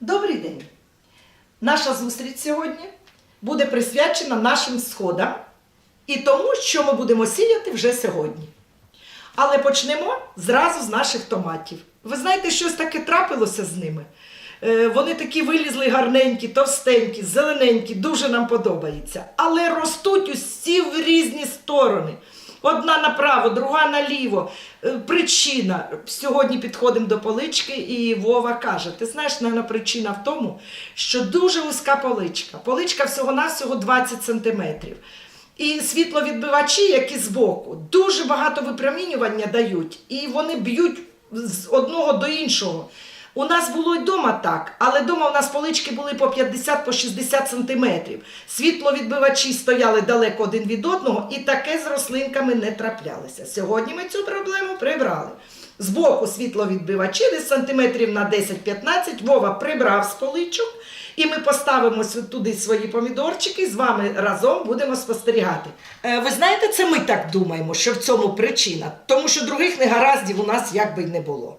Добрий день! Наша зустріч сьогодні буде присвячена нашим сходам і тому, що ми будемо сіяти вже сьогодні. Але почнемо зразу з наших томатів. Ви знаєте, щось таке трапилося з ними. Е, Вони такі вилізли гарненькі, товстенькі, зелененькі, дуже нам подобається. Але ростуть усі в різні сторони. Одна направо, друга наліво. Е, Причина. Сьогодні підходимо до полички, і Вова каже: ти знаєш, наверное, причина в тому, що дуже вузька поличка. Поличка всього-навсього 20 сантиметрів. І світловідбивачі, які збоку, дуже багато випромінювання дають, і вони б'ють з одного до іншого. У нас було й вдома так, але вдома у нас полички були по 50 по 60 сантиметрів. Світловідбивачі стояли далеко один від одного, і таке з рослинками не траплялося. Сьогодні ми цю проблему прибрали. Збоку світловідбивачі десь сантиметрів на 10-15 Вова прибрав з поличок, і ми поставимо туди свої помідорчики, з вами разом будемо спостерігати. Е, ви знаєте, це ми так думаємо, що в цьому причина, тому що других негараздів у нас якби й не було.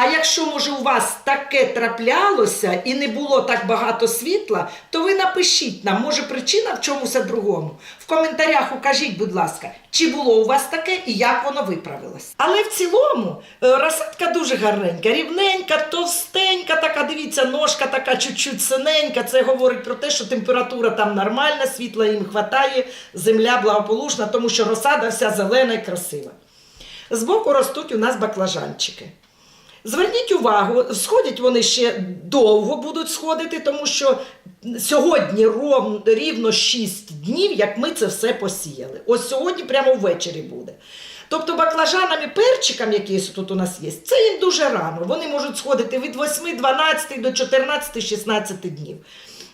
А якщо, може, у вас таке траплялося і не було так багато світла, то ви напишіть нам, може причина в чомусь другому. В коментарях укажіть, будь ласка, чи було у вас таке і як воно виправилось. Але в цілому е, розсадка дуже гарненька, рівненька, товстенька, така, дивіться, ножка така чуть-чуть синенька. Це говорить про те, що температура там нормальна, світла їм вистачає, земля благополучна, тому що розсада вся зелена і красива. Збоку ростуть у нас баклажанчики. Зверніть увагу, сходять вони ще довго будуть сходити, тому що сьогодні ров, рівно 6 днів, як ми це все посіяли. Ось сьогодні прямо ввечері буде. Тобто баклажанам і перчикам, які тут у нас є, це їм дуже рано. Вони можуть сходити від 8, 12 до 14, 16 днів.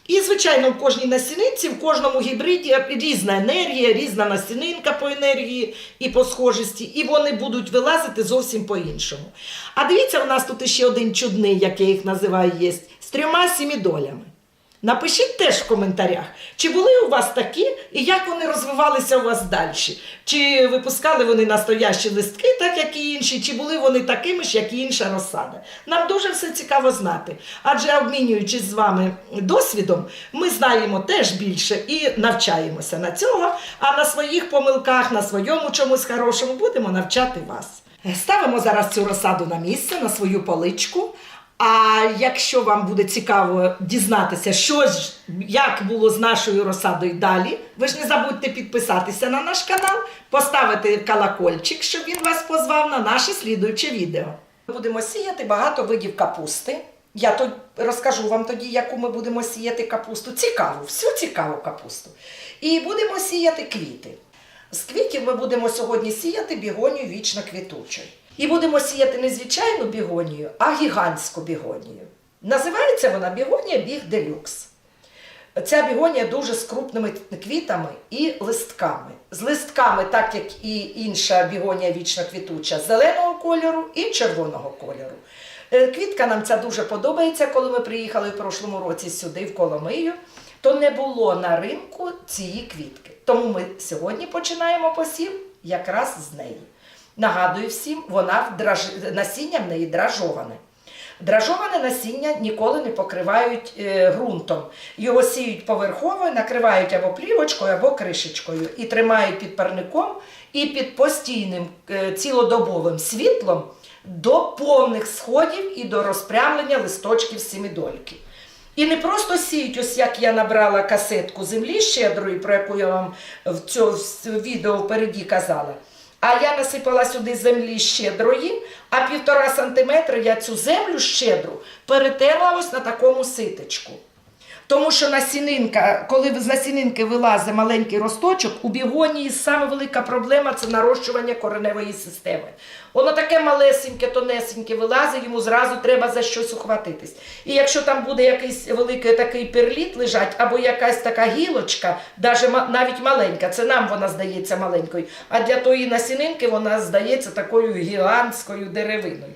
І, звичайно, в кожній насінинці, в кожному гібриді різна енергія, різна насінинка по енергії і по схожості, і вони будуть вилазити зовсім по-іншому. А дивіться, у нас тут ще один чудний, як я їх називаю, є, з трьома сімідолями. Напишіть теж в коментарях, чи були у вас такі і як вони розвивалися у вас далі. Чи випускали вони настоящі листки, так як і інші, чи були вони такими ж, як і інша розсада. Нам дуже все цікаво знати. Адже обмінюючись з вами досвідом, ми знаємо теж більше і навчаємося на цього, а на своїх помилках, на своєму чомусь хорошому будемо навчати вас. Ставимо зараз цю розсаду на місце, на свою поличку. А якщо вам буде цікаво дізнатися, що ж, як було з нашою розсадою далі, ви ж не забудьте підписатися на наш канал, поставити колокольчик, щоб він вас позвав на наше слідуюче відео. Ми будемо сіяти багато видів капусти. Я то розкажу вам тоді, яку ми будемо сіяти капусту. Цікаву, всю цікаву капусту. І будемо сіяти квіти. З квітів ми будемо сьогодні сіяти бігонію вічно квітучу. І будемо сіяти не звичайну бігонію, а гігантську бігонію. Називається вона бігонія біг делюкс. Ця бігонія дуже з крупними квітами і листками. З листками, так як і інша бігонія вічно квітуча, зеленого кольору і червоного кольору. Е, Квітка нам ця дуже подобається, коли ми приїхали в прошлому році сюди, в Коломию, то не було на ринку цієї квітки. Тому ми сьогодні починаємо посів якраз з неї. Нагадую всім, вона драж... насіння в неї дражоване. Дражоване насіння ніколи не покривають е, ґрунтом. Його сіють поверхово, накривають або плівочкою, або кришечкою і тримають під парником і під постійним е, цілодобовим світлом до повних сходів і до розпрямлення листочків семідольки. І не просто сіють, ось як я набрала касетку землі щедрої, про яку я вам в цьому відео впереді казала. А я насипала сюди землі щедрої, а півтора сантиметра я цю землю щедру перетерла ось на такому ситочку. Тому що насінинка, коли з насінинки вилазить маленький росточок, у бігонії саме велика проблема це нарощування кореневої системи. Воно таке малесеньке, тонесеньке вилазить, йому зразу треба за щось ухватитись. І якщо там буде якийсь великий такий перліт лежать, або якась така гілочка, навіть маленька, це нам вона здається маленькою, а для тої насінинки вона здається такою гігантською деревиною.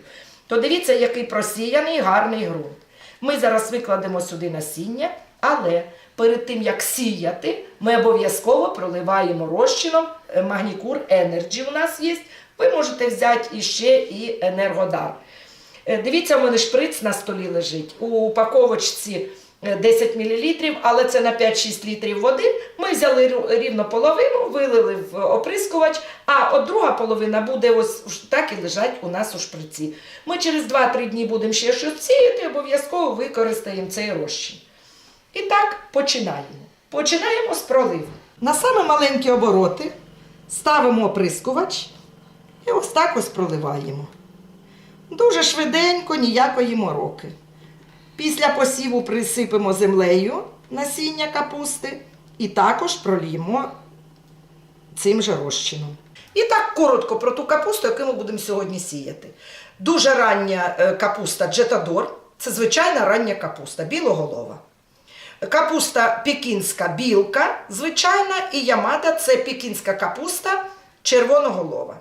То дивіться, який просіяний гарний ґрунт. Ми зараз викладемо сюди насіння, але перед тим як сіяти, ми обов'язково проливаємо розчином е, Магнікур Energy у нас є. Ви можете взяти іще і енергодар. Е, Дивіться, у мене шприц на столі лежить. У упаковочці 10 мл, але це на 5-6 літрів води. Ми взяли рівно половину, вилили в оприскувач, а от друга половина буде ось так і лежать у нас у шприці. Ми через 2-3 дні будемо ще щось сіяти, обов'язково використаємо цей розчин. І так починаємо. Починаємо з проливу. На саме маленькі обороти ставимо оприскувач і ось так ось проливаємо. Дуже швиденько, ніякої мороки. Після посіву присипемо землею насіння капусти і також проліємо цим же розчином. І так коротко про ту капусту, яку ми будемо сьогодні сіяти. Дуже рання е, капуста Джетадор це звичайна рання капуста, білоголова. Капуста пекінська білка, звичайна, і ямада це пекінська капуста червоноголова.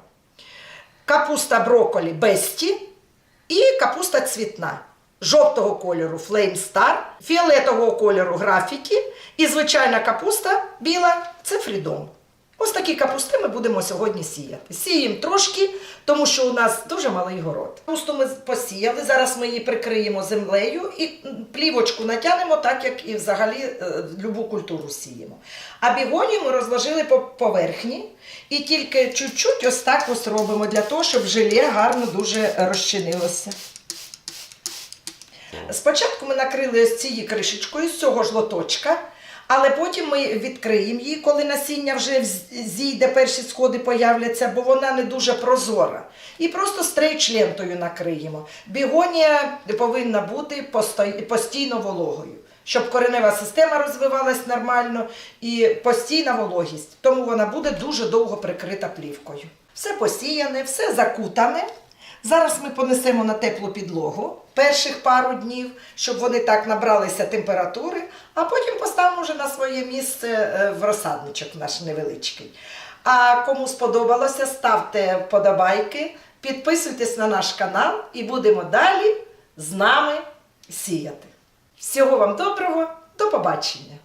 Капуста брокколі бесті і капуста цвітна. Жовтого кольору Flame Star, фіолетового кольору графіті і звичайна капуста біла це фрідом. Ось такі капусти ми будемо сьогодні сіяти. Сіємо трошки, тому що у нас дуже малий город. Капусту ми посіяли, зараз ми її прикриємо землею і плівочку натягнемо, так як і взагалі е, любу культуру сіємо. А бігонію ми розложили по поверхні і тільки чуть-чуть ось так ось робимо для того, щоб желе гарно дуже розчинилося. Спочатку ми накрили ось цією кришечкою з цього ж лоточка, але потім ми відкриємо її, коли насіння вже зійде, перші сходи появляться, бо вона не дуже прозора. І просто стрейч-лентою накриємо. Бігонія повинна бути постійно вологою, щоб коренева система розвивалась нормально і постійна вологість. Тому вона буде дуже довго прикрита плівкою. Все посіяне, все закутане. Зараз ми понесемо на теплу підлогу перших пару днів, щоб вони так набралися температури, а потім поставимо вже на своє місце е, в розсадничок наш невеличкий. А кому сподобалося, ставте вподобайки, підписуйтесь на наш канал і будемо далі з нами сіяти. Всього вам доброго, до побачення!